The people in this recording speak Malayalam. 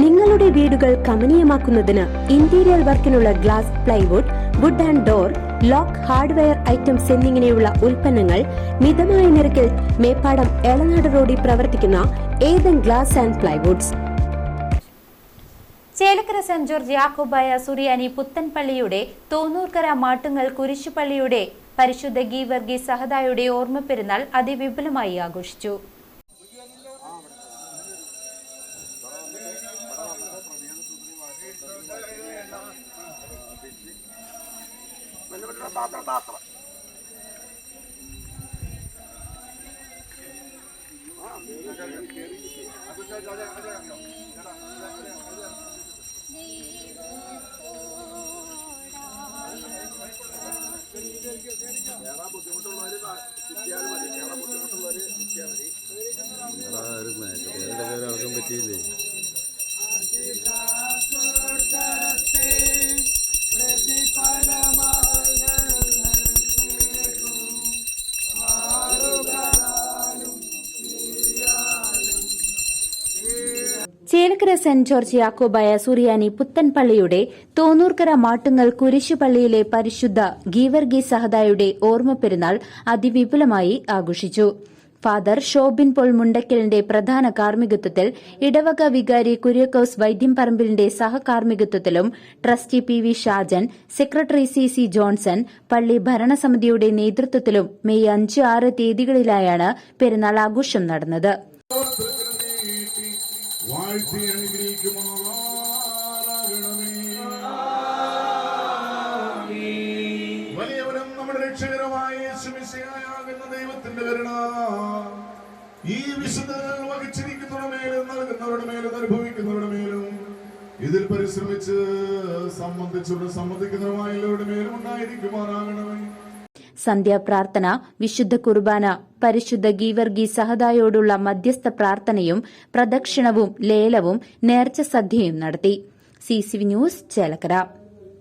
നിങ്ങളുടെ വീടുകൾ കമനീയമാക്കുന്നതിന് interior വർക്കിനുള്ള glass plywood wood and door lock hardware items എന്നിങ്ങനെയുള്ള ഉൽപ്പന്നങ്ങൾ മിതമായ നിരക്കിൽ മേപ്പാടം എളനാട് റോഡിൽ പ്രവർത്തിക്കുന്ന Ethan glass and plywoods Chelakkara saint George Yakobaya Suriyani പുത്തൻപള്ളിയുടെ Thonnurkara Mattungal കുരിശുപള്ളിയുടെ പരിശുദ്ധ ഗീവർഗി സഹദായുടെ ഓർമ്മ പെരുന്നാൾ അതിവിപുലമായി ആഘോഷിച്ചു. ആർക്കും പറ്റിയില്ലേ ചേലക്കര സെന്റ് ജോർജ് യാക്കോബായ സുറിയാനി പുത്തൻപള്ളിയുടെ തോന്നൂർക്കര മാട്ടുങ്ങൽ കുരിശുപള്ളിയിലെ പരിശുദ്ധ ഗീവർഗി സഹദായുടെ ഓർമ്മ പെരുന്നാൾ അതിവിപുലമായി ആഘോഷിച്ചു. ഫാദർ ഷോബിൻ പോൾ മുണ്ടക്കലിന്റെ പ്രധാന കാർമ്മികത്വത്തിൽ ഇടവക വികാരി കുര്യക്കോസ് വൈദ്യം വൈദ്യംപറമ്പിലിന്റെ സഹകാർമ്മികത്വത്തിലും trustee P V Shajan secretary C C Johnson പള്ളി ഭരണസമിതിയുടെ നേതൃത്വത്തിലും മെയ് അഞ്ച് ആറ് തീയതികളിലായാണ് പെരുന്നാൾ ആഘോഷം നടന്നത്. വാഴ്ത്തി അനുഗ്രഹിക്കുമാറാകണമേ വലിയവനും നമ്മുടെ രക്ഷകരമായ സുമിശയാകുന്ന ദൈവത്തിന്റെ കരുണ ഈ വിശുദ്ധങ്ങൾ വഹിച്ചിരിക്കുന്നവരുടെ മേലും നൽകുന്നവരുടെ മേലും അനുഭവിക്കുന്നവരുടെ മേലും ഇതിൽ പരിശ്രമിച്ച് സംബന്ധിച്ചുള്ള സംബന്ധിക്കുന്നവരുമായവരുടെ മേലും ഉണ്ടായിരിക്കുമാറാകണമേ. സന്ധ്യാപ്രാർത്ഥന വിശുദ്ധ കുർബാന പരിശുദ്ധ ഗീവർഗി സഹദായോടുള്ള മധ്യസ്ഥ പ്രാർത്ഥനയും പ്രദക്ഷിണവും ലേലവും നേർച്ച സദ്യയും നടത്തി. C C news Chelakkara.